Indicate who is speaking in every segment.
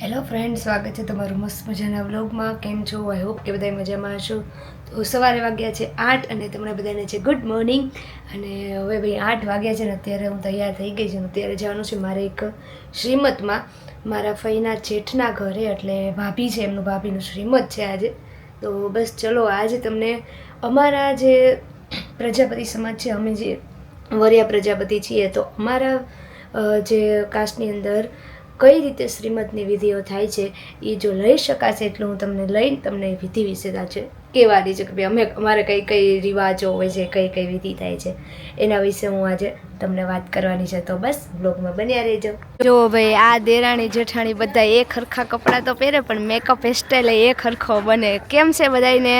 Speaker 1: Hello friend સ્વાગત છે તમારું મસ્ત મજાના વ્લોગમાં કેમ છો? આઈ હોપ કે બધા મજામાં હશો. તો સવારે વાગ્યા છે આઠ અને તમને બધાને છે ગુડ મોર્નિંગ અને હવે ભાઈ આઠ વાગ્યા છે ને અત્યારે હું તૈયાર થઈ ગઈ છું અત્યારે જવાનું છે મારે એક શ્રીમતમાં. મારા ફઈના જેઠના ઘરે, એટલે ભાભી છે, એમનું ભાભીનું શ્રીમત છે આજે. તો બસ ચલો, આજે તમને અમારા જે પ્રજાપતિ સમાજ છે, અમે જે વરિયા પ્રજાપતિ છીએ, તો અમારા જે કાસ્ટની અંદર કઈ રીતે શ્રીમદની વિધિઓ થાય છે એ જો લઈ શકાશે એટલું હું તમને લઈને તમને વિધિ વિશે છે કેવા છે કે ભાઈ અમે અમારે કઈ કઈ રિવાજો હોય છે કઈ કઈ વિધિ થાય છે એના વિશે હું આજે તમને વાત કરવાની છે. તો બસ બ્લોગમાં બન્યા રહેજો. જો ભાઈ આ દેરાણી જેઠાણી બધા એક હરખા કપડાં તો પહેરે પણ મેકઅપ હેરસ્ટાઈલ એક હરખો બને. કેમ છે બધાને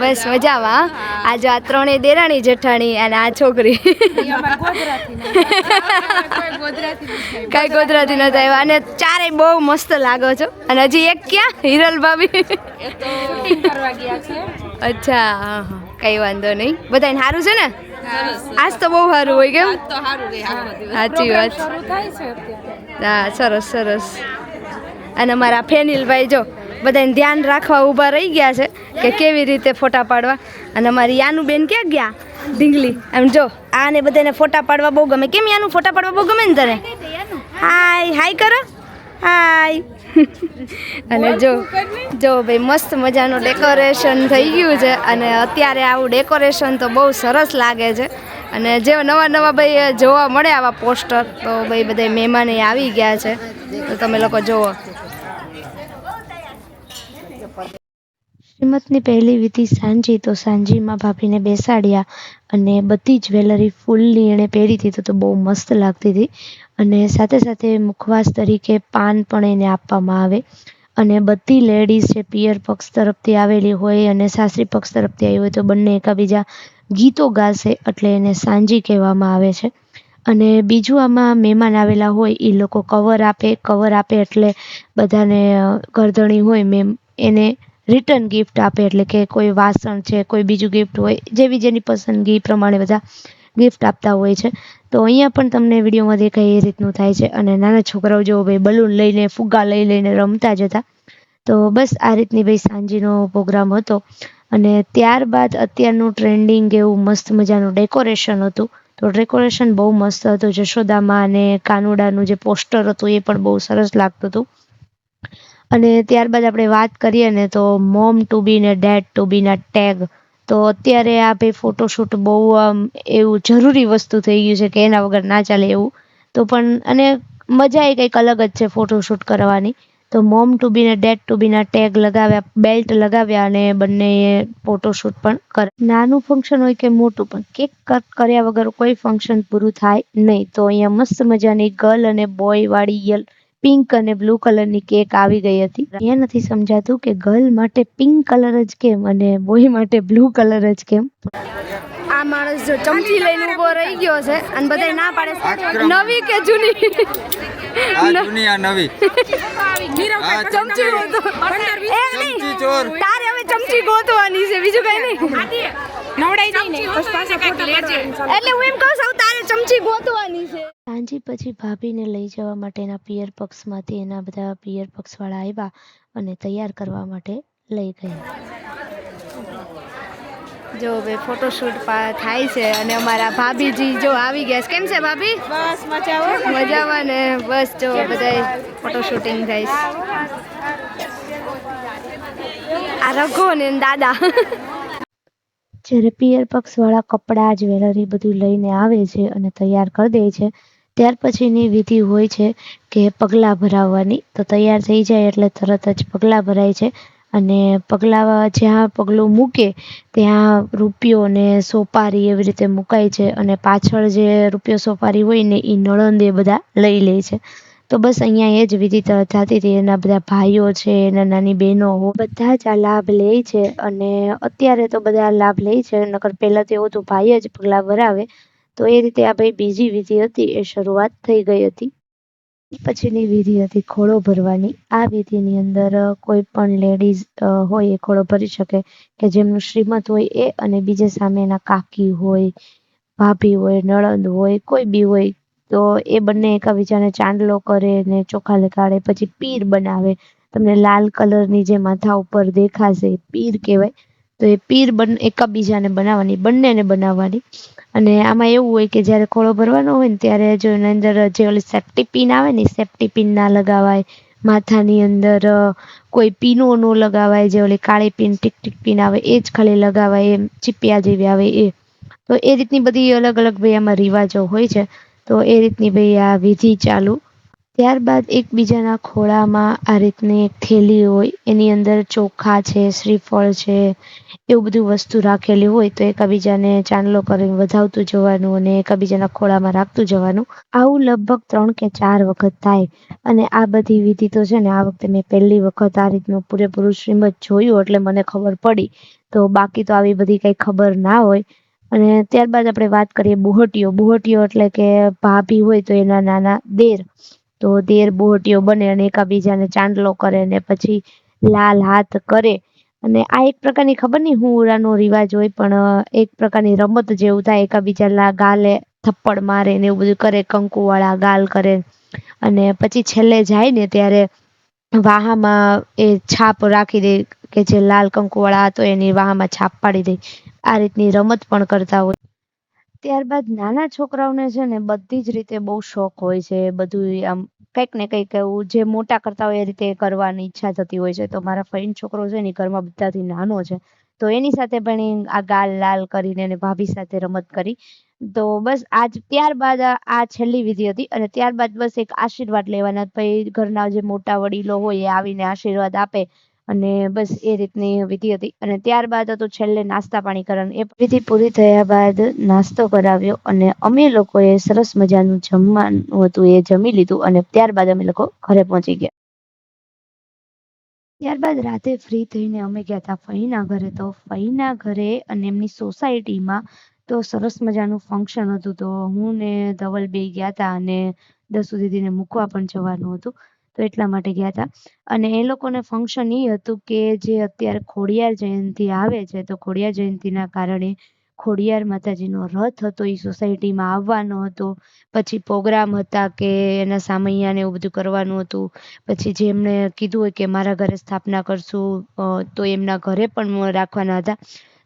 Speaker 1: બસ મજામાં આજે આ ત્રણેય દેરાણી જેઠાણી અને આ છોકરી. કઈ ગોધરાથી નથી આવ્યા અને ચારેય બહુ મસ્ત લાગો છો. અને હજી એક ક્યાં? હિરલ ભાભી. અચ્છા હા હા. કઈ વાંધો નહીં. બધાને સારું છે ને? આજ તો બહુ સારું હોય કેમ? સાચી વાત. હા સરસ સરસ. અને અમારા ફેનિલભાઈ જો બધાને ધ્યાન રાખવા ઊભા રહી ગયા છે કે કેવી રીતે ફોટા પાડવા. અને અમારી યાનું બેન ક્યાં ગયા? ઢીંગલી. એમ જો. આને બધાને ફોટા પાડવા બહુ ગમે. કેમ યાનું ફોટા પાડવા બહુ ગમે ને તને? હાય હાય કરો. હાય. અને જો જો ભાઈ મસ્ત મજાનું ડેકોરેશન થઈ ગયું છે. અને અત્યારે આવું ડેકોરેશન તો બહુ સરસ લાગે છે. અને જે નવા નવા ભાઈ જોવા મળે આવા પોસ્ટર તો ભાઈ બધા મહેમાન આવી ગયા છે. તો તમે લોકો જુઓ.
Speaker 2: શ્રીમતની પહેલી વિધિ સાંજી. તો સાંજીમાં ભાભીને બેસાડ્યા અને બધી જ્વેલરી ફૂલની એણે પહેરી હતી તો બહુ મસ્ત લાગતી હતી. અને સાથે સાથે મુખવાસ તરીકે પાન પણ એને આપવામાં આવે. અને બધી લેડીઝ જે પિયર પક્ષ તરફથી આવેલી હોય અને સાસરી પક્ષ તરફથી આવી હોય તો બંને એકાબીજા ગીતો ગાશે એટલે એને સાંજી કહેવામાં આવે છે. અને બીજું આમાં મહેમાન આવેલા હોય એ લોકો કવર આપે. કવર આપે એટલે બધાને ગરદણી હોય, મેમ એને રિટર્ન ગિફ્ટ આપે, એટલે કે કોઈ વાસણ છે, કોઈ બીજું ગિફ્ટ હોય, જેવી જેની પસંદગી પ્રમાણે બધા ગિફ્ટ આપતા હોય છે. તો અહીંયા પણ તમને વિડીયોમાં દેખાય એ રીતનું થાય છે. અને નાના છોકરાઓ જો ભાઈ બલૂન લઈને, ફુગ્ગા લઈ લઈને રમતા જતા તો બસ આ રીતની ભાઈ સાંજીનો પ્રોગ્રામ હતો. અને ત્યારબાદ અત્યારનું ટ્રેન્ડિંગ એવું મસ્ત મજાનું ડેકોરેશન હતું. તો ડેકોરેશન બહુ મસ્ત હતું. જશોદામાં અને કાનુડાનું જે પોસ્ટર હતું એ પણ બહુ સરસ લાગતું હતું. અને ત્યારબાદ આપણે વાત કરીએ ને તો મોમ ટુ બી ને ડેડ ટુ બી ના ટેગ તો અત્યારે આ ભાઈ ફોટોશૂટ બહુ આમ એવું જરૂરી વસ્તુ થઈ ગયું છે કે એના વગર ના ચાલે એવું. તો પણ, અને મજા એ કંઈક અલગ જ છે ફોટોશૂટ કરવાની. તો મોમ ટુ બી ને ડેડ ટુ બી ના ટેગ લગાવ્યા બેલ્ટ લગાવ્યા અને બંને ફોટોશૂટ પણ કરે. નાનું ફંક્શન હોય કે મોટું પણ, કેક કટ કર્યા વગર કોઈ ફંક્શન પૂરું થાય નહીં. તો અહીંયા મસ્ત મજાની ગર્લ અને બોય વાળી પિંક અને બ્લુ કલરની કેક આવી ગઈ હતી. એ નથી સમજાતું કે ગર્લ માટે પિંક કલર જ કેમ અને બોય માટે બ્લુ કલર જ કેમ?
Speaker 1: આ માણસ જો ચમચી લઈને ઊભો રહી ગયો છે અને બધા ના પાડે નવી કે જૂની?
Speaker 3: જૂની આ નવી.
Speaker 1: ચમચી ગોતો
Speaker 3: ચમચી ચોર.
Speaker 1: તારે હવે ચમચી ગોતવાની છે બીજું કઈ નહીં. એટલે હું એમ કહું છું તારે ચમચી ગોતવાની છે.
Speaker 2: સાંજે પછી ભાભીને લઈ જવા માટેના પિયર પક્ષમાંથી એના બધા પિયર પક્ષવાળા આવ્યા અને તૈયાર કરવા માટે લઈ ગયા.
Speaker 1: જો ભાઈ ફોટોશૂટ થાય છે અને અમારા ભાભીજી જો આવી ગયા છે. કેમ છે ભાભી?
Speaker 4: બસ મજા
Speaker 1: મજામાં ને? બસ જો બધા ફોટોશૂટિંગ થાય છે. આ રઘો ને દાદા.
Speaker 2: જ્યારે પિયર પક્ષવાળા કપડાં જ્વેલરી બધું લઈને આવે છે અને તૈયાર કરી દે છે ત્યાર પછીની વિધિ હોય છે કે પગલાં ભરાવવાની. તો તૈયાર થઈ જાય એટલે તરત જ પગલાં ભરાય છે. અને પગલાં જ્યાં પગલું મૂકે, ત્યાં રૂપિયો ને સોપારી એવી રીતે મુકાય છે અને પાછળ જે રૂપિયો સોપારી હોય ને એ નળંદ એ બધા લઈ લે છે. તો બસ અહીંયા એ જ વિધિ થતી હતી. એના બધા ભાઈઓ છે, એના નાની બહેનો બધા જ આ લાભ લે છે અને અત્યારે તો બધા લાભ લે છે. નકર પહેલાં તો એવું હતું, ભાઈ જ પગલાં ભરાવે. તો એ રીતે આ ભાઈ બીજી વિધિ હતી, એ શરૂઆત થઈ ગઈ હતી. પછીની વિધિ હતી ખોળો ભરવાની. આ વિધિની અંદર કોઈ પણ લેડીઝ હોય એ ખોળો ભરી શકે કે જેમનું શ્રીમત હોય એ અને બીજે સામે એના કાકી હોય, ભાભી હોય, નણંદ હોય, કોઈ બી હોય, તો એ બંને એકબીજાને ચાંદલો કરે ને ચોખા લગાડે, પછી પીર બનાવે. તમને લાલ કલરની જે માથા ઉપર દેખાશે, પીર કહેવાય તો એ પીર બન, એકબીજાને બનાવવાની, બંનેને બનાવવાની. અને આમાં એવું હોય કે જ્યારે ખોળો ભરવાનો હોય ને ત્યારે જો એની અંદર જે ઓલી સેફ્ટી પિન આવે ને સેફ્ટી પિન ના લગાવાય. માથાની અંદર કોઈ પીનો નો લગાવાય, જે ઓલી કાળી પિન, ટીક ટીક પિન આવે, એ જ ખાલી લગાવાય, એમ ચીપિયા જેવી આવે, એ. તો એ રીતની બધી અલગ અલગ ભાઈ આમાં રિવાજો હોય છે. તો એ રીતની ભાઈ આ વિધિ ચાલુ. ત્યારબાદ એકબીજાના ખોળામાં આ રીતની એક થેલી હોય, એની અંદર ચોખા છે, શ્રીફળ છે, એવું બધું વસ્તુ રાખેલી હોય તો એકબીજાને ચાંદલો કરીને વધાવતું જવાનું અને એકબીજાના ખોળામાં રાખતું જવાનું. આવું લગભગ ત્રણ કે ચાર વખત થાય અને આ બધી વિધિ તો છે ને આ વખતે મેં પહેલી વખત આ રીતનું પૂરેપૂરું શ્રીમદ જોયું એટલે મને ખબર પડી. તો બાકી તો આવી બધી કંઈ ખબર ના હોય. અને ત્યારબાદ આપણે વાત કરીએ બુહટીઓ. બુહટીઓ એટલે કે ભાભી હોય તો એના નાના દેર. તો તેર બુહટીઓ બને અને એકાબીજાને ચાંદલો કરે ને પછી લાલ હાથ કરે. અને આ એક પ્રકારની ખબર નહીં, હું રિવાજ હોય પણ એક પ્રકારની રમત જેવું થાય, એકબીજાના ગાલે થપ્પડ મારે ને એવું બધું કરે, કંકુવાળા ગાલ કરે. અને પછી છેલ્લે જાય ને ત્યારે વાહામાં એ છાપ રાખી દે કે જે લાલ કંકુવાળા હતો એની વાહામાં છાપ પાડી દે. આ રીતની રમત પણ કરતા હોય. ત્યારબાદ નાના છોકરાઓને છે ને બધી જ રીતે બહુ શોખ હોય છે બધું આમ કંઈક ને કંઈક એવું જે મોટા કરતા હોય એ રીતે કરવાની ઈચ્છા થતી હોય છે. તો મારા ફ્રેન્ડ છોકરો છે ને ઘરમાં બધાથી નાનો છે. તો એની સાથે પણ આ ગાલ લાલ કરીને અને ભાભી સાથે રમત કરી. તો બસ આજ ત્યારબાદ આ છેલ્લી વિધિ હતી અને ત્યારબાદ બસ એક આશીર્વાદ લેવાના. પછી ઘરના જે મોટા વડીલો હોય એ આવીને આશીર્વાદ આપે. અને બસ એ રીતની વિધિ હતી. અને ત્યારબાદ હતું છેલ્લે નાસ્તા પાણી કરવાનું. એ વિધિ પૂરી થયા બાદ નાસ્તો કરાવ્યો અને અમે લોકોએ સરસ મજાનું જમવાનું હતું, એ જમી લીધું અને ત્યારબાદ અમે લોકો ઘરે પહોંચી ગયા. ત્યારબાદ રાતે ફ્રી થઈને અમે ગયા હતા ફઈના ઘરે. તો ફઈના ઘરે અને એમની સોસાયટીમાં તો સરસ મજાનું ફંક્શન હતું. તો હું ને ધવલ બે ગયા હતા અને દસુ દીદીને મૂકવા પણ જવાનું હતું. તો એટલા માટે ગયા હતા અને એ લોકોને ફંક્શન એ હતું કે જે અત્યારે ખોડિયાર જયંતિ આવે છે, તો ખોડિયાર જયંતિના કારણે ખોડિયાર માતાજીનો રથ હતો એ સોસાયટીમાં આવવાનો હતો. પછી પ્રોગ્રામ હતા કે એના સામૈયા ને એવું બધું કરવાનું હતું. પછી જેમણે કીધું હોય કે મારા ઘરે સ્થાપના કરશું તો એમના ઘરે પણ રાખવાના હતા.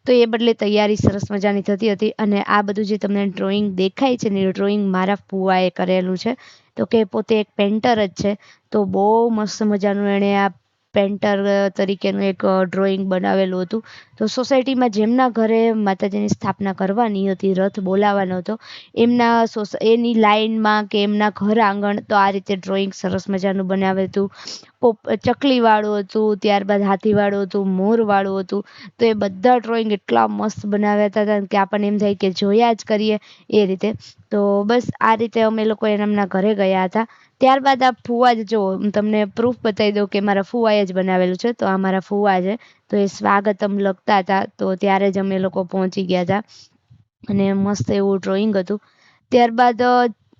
Speaker 2: તો એ બદલે તૈયારી સરસ મજાની થતી હતી. અને આ બધું જે તમને ડ્રોઈંગ દેખાય છે ને, એ ડ્રોઈંગ મારા ફુવાએ કરેલું છે. તો કે પોતે એક પેન્ટર જ છે. તો બહુ મસ્ત મજાનું એણે આ પેન્ટર તરીકેનું એક ડ્રોઈંગ બનાવેલું હતું. તો સોસાયટીમાં જેમના ઘરે માતાજીની સ્થાપના કરવાની હતી, રથ બોલાવવાનો હતો, એમના એની લાઈનમાં કે એમના ઘર આંગણ તો આ રીતે ડ્રોઈંગ સરસ મજાનું બનાવ્યું હતું. પોપ, ચકલીવાળું હતું, ત્યારબાદ હાથીવાળું હતું, મોરવાળું હતું. તો એ બધા ડ્રોઈંગ એટલા મસ્ત બનાવ્યા હતા કે આપણને એમ થાય કે જોયા જ કરીએ એ રીતે. તો બસ આ રીતે અમે લોકો એમના ઘરે ગયા હતા. ત્યારબાદ આ ફુવા જ જો, હું તમને પ્રૂફ બતાવી દઉં કે મારા ફુવાએ જ બનાવેલું છે. તો આ મારા ફુવા છે. તો એ સ્વાગતમ લખતા હતા. તો ત્યારે જ અમે લોકો પહોંચી ગયા હતા. અને મસ્ત એવું ડ્રોઈંગ હતું. ત્યારબાદ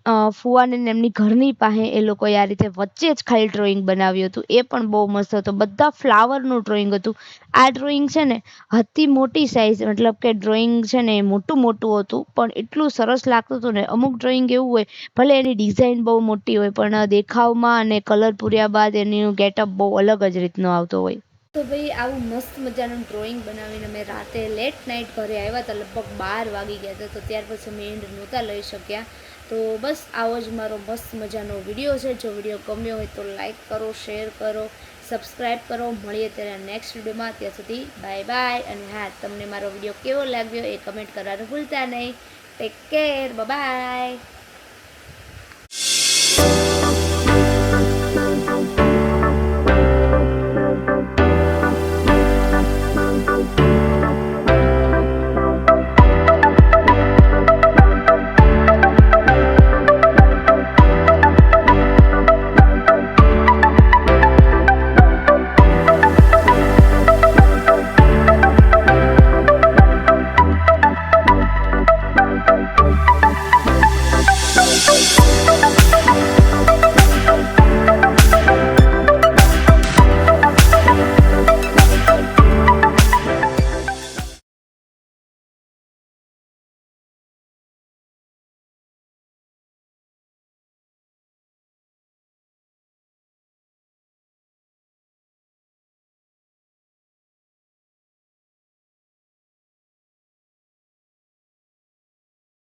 Speaker 2: ફુવાને ને એમની ઘરની પાસે એ લોકોએ આ રીતે વચ્ચે જ ખાલી ડ્રોઈંગ બનાવ્યું હતું. એ પણ બહુ મસ્ત હતું. બધા ફ્લાવરનું ડ્રોઈંગ હતું. આ ડ્રોઈંગ છે ને હતી મોટી સાઈઝ મતલબ કે ડ્રોઈંગ છે ને એ મોટું મોટું હતું, પણ એટલું સરસ લાગતું હતું ને. અમુક ડ્રોઈંગ એવું હોય, ભલે એની ડિઝાઇન બહુ મોટી હોય, પણ દેખાવમાં અને કલર પૂર્યા બાદ એનું ગેટઅપ બહુ અલગ જ રીતનો આવતો હોય.
Speaker 1: તો ભાઈ, આવું મસ્ત મજાનું ડ્રોઈંગ બનાવીને અમે રાતે લેટ નાઇટ ઘરે આવ્યા હતા, લગભગ બાર વાગી ગયા હતા, તો ત્યાર પછી અમે એન્ડ નહોતા લઈ શક્યા. તો બસ આવો જ મારો મસ્ત મજાનો વીડિયો છે. જો વીડિયો ગમ્યો હોય તો લાઈક કરો શેર કરો સબસ્ક્રાઈબ કરો. મળીએ ત્યારે નેક્સ્ટ વિડીયોમાં. ત્યાં સુધી બાય બાય અને હા, તમને મારો વીડિયો કેવો લાગ્યો એ કમેન્ટ કરવાનું ભૂલતા નહીં. Take care bye